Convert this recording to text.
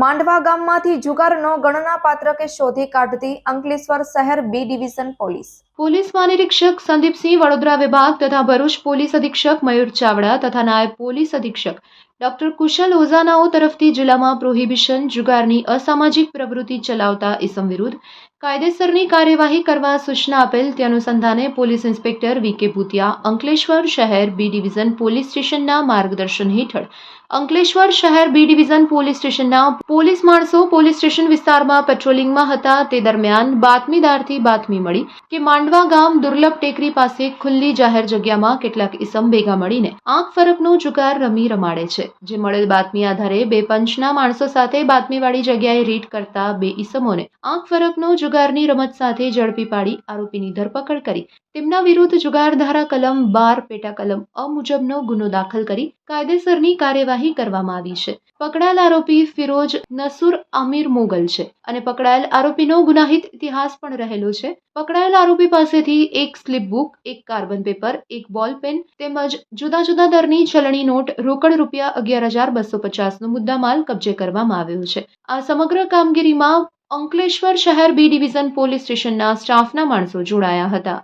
માંડવા ગામમાંથી જુગારનો ગણનાપાત્ર કે શોધી કાઢતી અંકલેશ્વર શહેર બી ડિવિઝન પોલીસ. પોલીસ મહાનિરીક્ષક સંદીપસિંહ વડોદરા વિભાગ તથા ભરૂચ પોલીસ અધિક્ષક મયુર ચાવડા તથા નાયબ પોલીસ અધિક્ષક ડોક્ટર કુશલ ઓઝાનાઓ તરફથી જિલ્લામાં પ્રોહિબિશન જુગારની અસામાજિક પ્રવૃત્તિ ચલાવતા ઇસમ વિરુદ્ધ કાયદેસરની કાર્યવાહી કરવા સૂચના આપેલ તે અનુસંધાને પોલીસ ઇન્સ્પેક્ટર વી કે ભૂતિયા, અંકલેશ્વર શહેર બી ડિવિઝન પોલીસ સ્ટેશનના માર્ગદર્શન હેઠળ અંકલેશ્વર શહેર બી ડિવિઝન પોલીસ સ્ટેશનના પોલીસ માણસો પોલીસ સ્ટેશન વિસ્તારમાં પેટ્રોલિંગમાં હતા. તે દરમિયાન બાતમીદારથી બાતમી મળી કે માંડવા ગામ દુર્લભ ટેકરી પાસે ખુલ્લી જાહેર જગ્યામાં કેટલાક ઇસમ ભેગા મળીને આંખ ફરકનો જુગાર રમી રમાડે છે, જે મળેલ બાતમી આધારે બે પંચના માણસો સાથે બાતમીવાળી જગ્યાએ રીટ કરતા બે ઇસમોને આંખ ફરકનો જુગારની રમત સાથે ઝડપી પાડી આરોપીની ધરપકડ કરી. તેમના વિરુદ્ધ જુગાર ધારા કલમ બાર પેટા કલમ અ મુજબનો ગુનો દાખલ કરી કાયદેસરની કાર્યવાહી કરવામાં આવી છે. પકડાયેલ આરોપી ફિરોજ નસુર આમિર મોગલ છે અને પકડાયેલ આરોપીનો ગુનાહિત ઇતિહાસ પણ રહેલો છે. પકડાયેલ આરોપી પાસેથી એક સ્લીપ બુક, એક કાર્બન પેપર, એક બોલ પેન તેમજ જુદા જુદા દરની ચલણી નોટ રોકડ રૂપિયા અગિયાર હજાર બસો પચાસનો મુદ્દામાલ કબજે કરવામાં આવ્યો છે. આ સમગ્ર કામગીરીમાં અંકલેશ્વર શહેર બી ડિવિઝન પોલીસ સ્ટેશનના સ્ટાફના માણસો જોડાયા હતા.